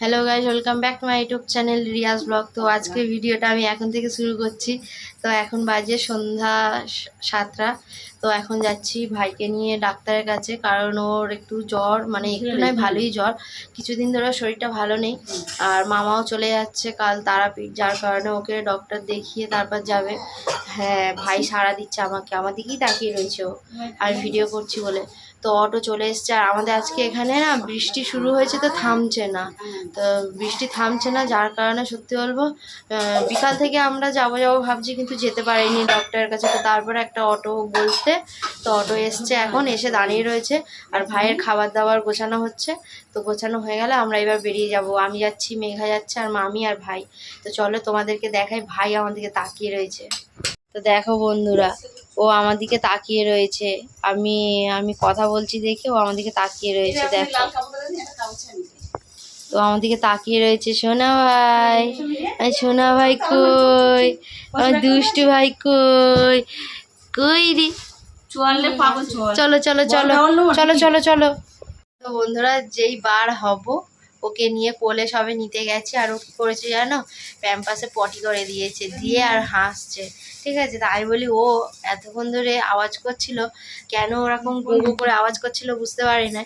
Hello guys welcome back to my YouTube channel Riaz vlog তো আজকে ভিডিওটা আমি এখন থেকে শুরু করছি। তো এখন বাজে সন্ধ্যা সাতটা। তো এখন যাচ্ছি ভাইকে নিয়ে ডাক্তারের কাছে কারণ ওর একটু জ্বর মানে একটু নয় ভালোই জ্বর। কিছুদিন ধরে শরীরটা ভালো নেই। আর মামাও চলে যাচ্ছে কাল তারাপীঠ যার কারণে ওকে ডক্টর দেখিয়ে তারপর যাবে। হ্যাঁ ভাই সাড়া দিচ্ছে আমাকে। আমার দিকেই তাকিয়ে রয়েছে ও। আর ভিডিও করছি বলে। তো অটো চলে এসছে। আর আমাদের আজকে এখানে না বৃষ্টি শুরু হয়েছে তো থামছে না। তো বৃষ্টি থামছে না, যার কারণে সত্যি বলব বিকাল থেকে আমরা যাব যাব ভাবছি কিন্তু যেতে পারিনি ডক্টরের কাছে। তো তারপরে একটা অটো বলতে তো অটো এসছে এখন, এসে দাঁড়িয়ে রয়েছে। আর ভাইয়ের খাবার দাবার গোছানো হচ্ছে। তো গোছানো হয়ে গেলে আমরা এবার বেরিয়ে যাব। আমি যাচ্ছি, মেঘা যাচ্ছে, আর মামি আর ভাই। তো চলো তোমাদেরকে দেখাই, ভাই আমাদেরকে তাকিয়ে রয়েছে। তো দেখো বন্ধুরা ও আমার দিকে তাকিয়ে রয়েছে। আমি আমি কথা বলছি দেখে ও আমার দিকে তাকিয়ে রয়েছে দেখো। তো আমার দিকে তাকিয়ে রয়েছে সোনা ভাই। সোনা ভাই কই? আমার দুষ্টু ভাই কই? কই রে? চল চলো চলো। চলো চলো চলো। তো বন্ধুরা যেই বার হব ওকে নিয়ে কোলে সবে নিতে গেছে আর ও কী করেছে জানো? প্যাম্পাসে পটি করে দিয়েছে দিয়ে আর হাসছে। ঠিক আছে? তাই বলি ও এতক্ষণ ধরে আওয়াজ করছিল কেন ওরকম গো গো করে আওয়াজ করছিল বুঝতে পারি না।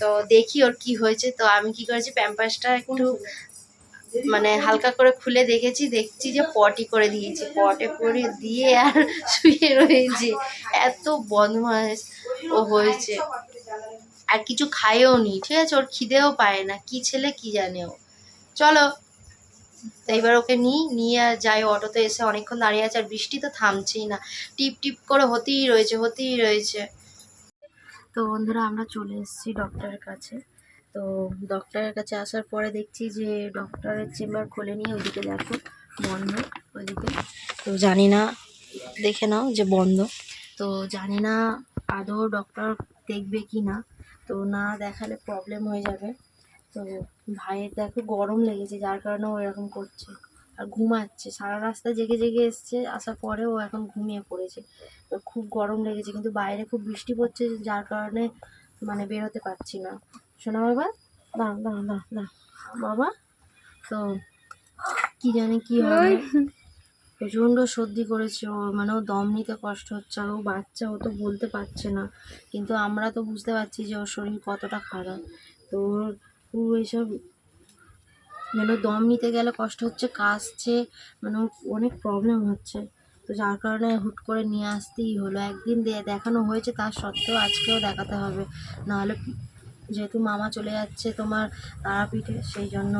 তো দেখি ওর কি হয়েছে। তো আমি কি করেছি প্যাম্পাসটা একটু মানে হালকা করে খুলে দেখেছি দেখছি যে পটি করে দিয়েছে। পটে করে দিয়ে আর শুয়ে রয়েছে। এত বদমাস ও হয়েছে। আর কিছু খায়ও নি, ঠিক আছে? ওর খিদেও পায় না, কি ছেলে কি জানে ও। চলো তো এবার ওকে নিই, নিয়ে যাই অটোতে এসে, অনেকক্ষণ দাঁড়িয়ে আছে আর বৃষ্টি তো থামছেই না। টিপ টিপ করে হতেই রয়েছে হতেই রয়েছে। তো বন্ধুরা, আমরা চলে এসেছি ডক্টরের কাছে। তো ডক্টরের কাছে আসার পরে দেখছি যে ডক্টরের চেম্বার খুলে নিয়ে ওইদিকে দেখো, বন্ধ ওইদিকে তো জানি না, দেখে নাও যে বন্ধ। তো জানি না আদৌ ডক্টর দেখবে কি না। তো না দেখালে প্রবলেম হয়ে যাবে। তো ভাইয়ের দেখো গরম লেগেছে, যার কারণে ও এরকম করছে। আর ঘুমাচ্ছে, সারা রাস্তা জেগে জেগে এসছে, আসার পরে ও এখন ঘুমিয়ে পড়েছে। তো খুব গরম লেগেছে, কিন্তু বাইরে খুব বৃষ্টি পড়ছে, যার কারণে মানে বেরোতে পারছি না। শোনা বাবা দাঁড়া দাঁড়া দাঁড়া বাবা, তো কি জানি কি হবে। প্রচণ্ড সর্দি করেছে ও মানে ও দম নিতে কষ্ট হচ্ছে আর ও বাচ্চা, ও তো বলতে পারছে না। কিন্তু আমরা তো বুঝতে পারছি যে ওর শরীর কতটা খারাপ। তো ওর ও এইসব মানে দম নিতে গেলে কষ্ট হচ্ছে, কাশছে মানে ওর অনেক প্রবলেম হচ্ছে। তো যার কারণে হুট করে নিয়ে আসতেই হলো। একদিন দেখানো হয়েছে, তার সত্ত্বেও আজকেও দেখাতে হবে। নাহলে যেহেতু মামা চলে যাচ্ছে তোমার তারাপীঠে, সেই জন্য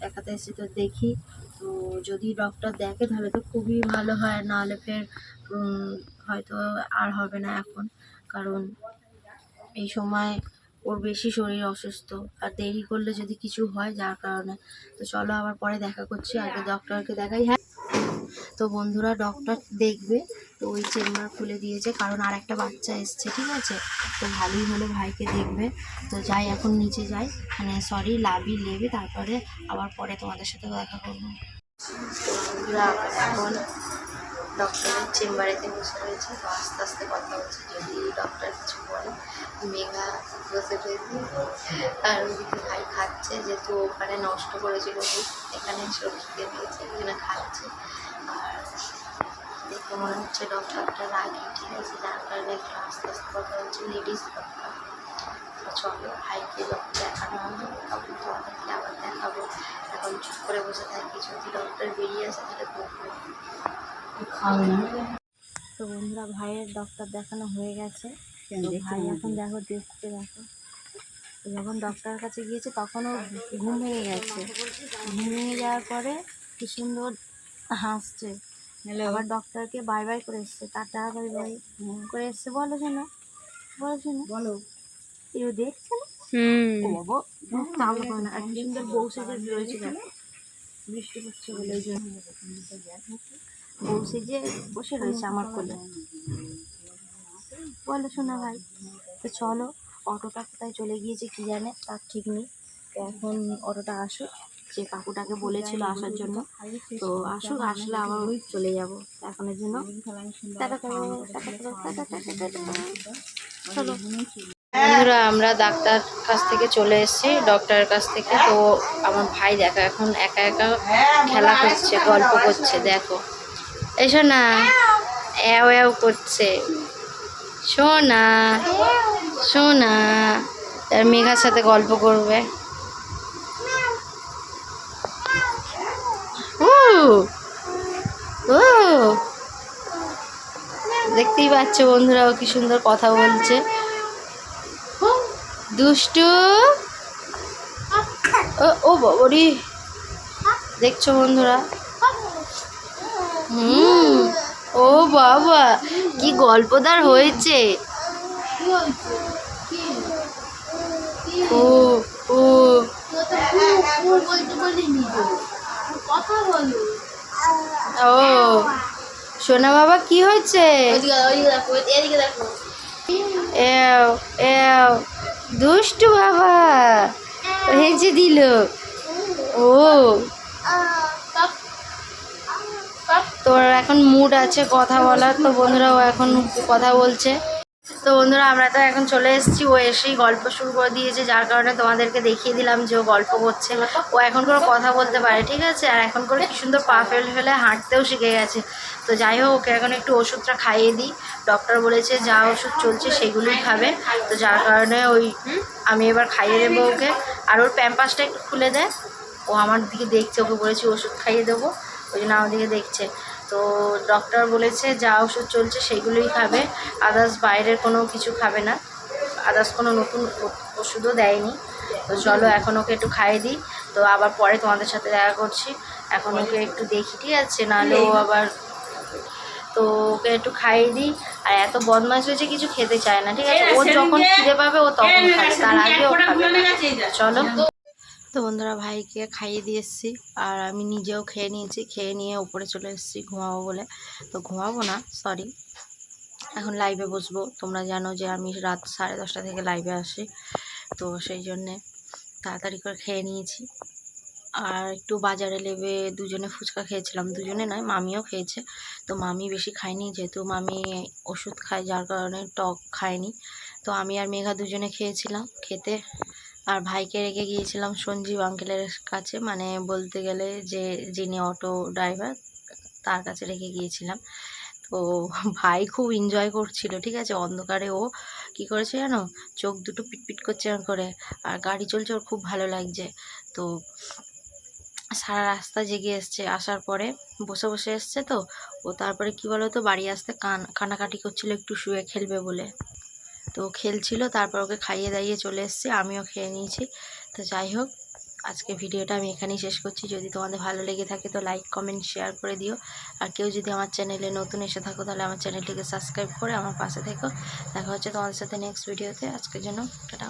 দেখাতে এসে তো দেখি তো যদি ডক্টর দেখে তাহলে তো খুবই ভালো হয়, নাহলে ফের হয়তো আর হবে না এখন। কারণ এই সময় ওর বেশি শরীর অসুস্থ, আর দেরি করলে যদি কিছু হয় যার কারণে। তো চলো আবার পরে দেখা করছি, আগে ডক্টরকে দেখাই। হ্যাঁ তো বন্ধুরা ডক্টর দেখবে। তো ওই চেম্বার খুলে দিয়েছে, কারণ আর একটা বাচ্চা এসছে, ঠিক আছে? তো ভালোই হলো, ভাইকে দেখবে। তো যাই, এখন নিচে যাই। মানে সরি লাভি লেবে, তারপরে আবার পরে তোমাদের সাথে দেখা করব। এখন ডক্টরের চেম্বারেতে বসে রয়েছে। তো আস্তে আস্তে কথা হচ্ছে, যদি ডক্টর কিছু বলে। মেঘা বসে রয়েছে আর ওইদিকে ভাই খাচ্ছে, যেহেতু ওখানে নষ্ট করেছিল এখানে সবজি দিয়ে দিয়েছে এখানে খাচ্ছে। দেখে মনে হচ্ছে ডক্টরটা রাগি ঠিক আছে যার কারণে একটু আস্তে আস্তে কথা হচ্ছে লেডিস ডক্টর তো চলো ভাইকে যখন দেখানো হবে তখন তোমাদেরকে আবার দেখাবো। এখন চুপ করে বসে থাকি যদি ডক্টর বেরিয়ে আসে তাহলে দেখব তো বন্ধুরা ভাইয়ের ডক্টর দেখানো হয়ে গেছে। ভাই এখন দেখো দেখতে দেখো। যখন ডক্টরের কাছে গিয়েছে তখনও ঘুম ভেঙে গেছে। ঘুম ভেঙে যাওয়ার পরে কি সুন্দর হাসছে। হ্যালো আবার ডক্টরকে বাই বাই করে এসছে। টাটা বাই বাই করে এসছে বলো শোনো। বলো শোনো। বলো। কেউ দেখছে না? বাবা চাওয়া না। বউ সেজে রয়েছে বৃষ্টি পড়ছে বলে। ওই জন্য বউ সেজে বসে রয়েছে আমার কোলে। বলো শোনা ভাই। তো চলো অটোটা কোথায় চলে গিয়েছে কি জানে তার ঠিক নেই। তো এখন অটোটা আসুক। যে কাকুটাকে বলেছিল আসার জন্য। তো আসুক আসলে আবার ওই চলে যাব এখনের জন্য। বন্ধুরা আমরা ডাক্তার কাছ থেকে চলে এসেছি ডক্টরের কাছ থেকে। তো আমার ভাই দেখো এখন একা একা খেলা করছে গল্প করছে দেখো। এসো না অ্যাও অ্যাও করছে। শোনা শোনা তার মেঘার সাথে গল্প করবে। ও। দেখতেই পাচ্ছ বন্ধুরা ও কি সুন্দর কথা বলছে। দুষ্টু। ও বাবরি। দেখছ বন্ধুরা। হুম। ও বাবা, কি গল্পদার হয়েছে। ও ও। ও সোনা বাবা কি হয়েছে? দুষ্টু বাবা। হেঁচে দিল। ও। তোর এখন মুড আছে কথা বলার তো বন্ধুরাও এখন কথা বলছে। তো বন্ধুরা, আমরা তো এখন চলে এসেছি। ও এসেই গল্প শুরু করে দিয়েছে, যার কারণে তোমাদেরকে দেখিয়ে দিলাম যে ও গল্প করছে। ও এখন করে কথা বলতে পারে, ঠিক আছে? আর এখন করে কি সুন্দর পা ফেলে ফেলে হাঁটতেও শিখে গেছে। তো যাই হোক, ওকে এখন একটু ওষুধটা খাইয়ে দিই। ডক্টর বলেছে যা ওষুধ চলছে সেগুলোই খাবে। তো যার কারণে ওই আমি এবার খাইয়ে দেবো ওকে। আর ওর প্যাম্পাসটা একটু খুলে দেয় ও আমার দিকে দেখছে, ওকে বলেছি ওষুধ খাইয়ে দেবো। ওই জন্য আমার দিকে দেখছে। তো ডক্টর বলেছে যা ওষুধ চলছে সেগুলোই খাবে আদার্স বাইরের কোনো কিছু খাবে না আদার্স কোনো নতুন ওষুধও দেয়নি। তো চলো এখন ওকে একটু খাইয়ে দিই তো আবার পরে তোমাদের সাথে দেখা করছি। এখন ওকে একটু দেখি ঠিক আছে? নাহলে ও আবার তো ওকে একটু খাইয়ে দিই। আর এত বদমাশ হয়েছে কিছু খেতে চায় না ঠিক আছে? ও যখন খিদে পাবে ও তখন খাবে তার আগে ও খাবে। চলো। তো বন্ধুরা ভাইকে খাইয়ে দিয়ে এসেছি। আর আমি নিজেও খেয়ে নিয়েছি, খেয়ে নিয়ে উপরে চলে এসেছি ঘুমাবো বলে। তো ঘুমাবো না সরি এখন লাইভে বসবো। তোমরা জানো যে আমি রাত সাড়ে দশটা থেকে লাইভে আসি। তো সেই জন্যে তাড়াতাড়ি করে খেয়ে নিয়েছি। আর একটু বাজারে লেবে দুজনে ফুচকা খেয়েছিলাম। দুজনে নয়, মামিও খেয়েছে। তো মামি বেশি খায়নি, যেহেতু মামি ওষুধ খায়, যার কারণে টক খায়নি। তো আমি আর মেঘা দুজনে খেয়েছিলাম। খেতে আর ভাইকে রেখে গিয়েছিলাম সঞ্জীব আঙ্কেলের কাছে। মানে বলতে গেলে যে, যিনি অটো ড্রাইভার তার কাছে রেখে গিয়েছিলাম। তো ভাই খুব এনজয় করছিল, ঠিক আছে? অন্ধকারে ও কি করেছে জানো? চোখ দুটো পিটপিট করছে করে, আর গাড়ি চলছে, ওর খুব ভালো লাগছে। তো সারা রাস্তা জেগে এসছে। আসার পরে বসে বসে এসছে তো, ও তারপরে কি বলো তো বাড়ি আসতে কান কানাকাটি করছিল, একটু শুয়ে খেলবে বলে। তো খেলছিল, তারপর ওকে খাইয়ে দাইয়ে চলে এসছে, আমিও খেয়ে নিয়েছি। তো যাই হোক, আজকে ভিডিওটা আমি এখানেই শেষ করছি। যদি তোমাদের ভালো লেগে থাকে তো লাইক কমেন্ট শেয়ার করে দিও। আর কেউ যদি আমার চ্যানেলে নতুন এসে থাকো তাহলে আমার চ্যানেলটিকে সাবস্ক্রাইব করে আমার পাশে থেকো। দেখা হচ্ছে তোমাদের সাথে নেক্সট ভিডিওতে আজকের জন্য, টাটা।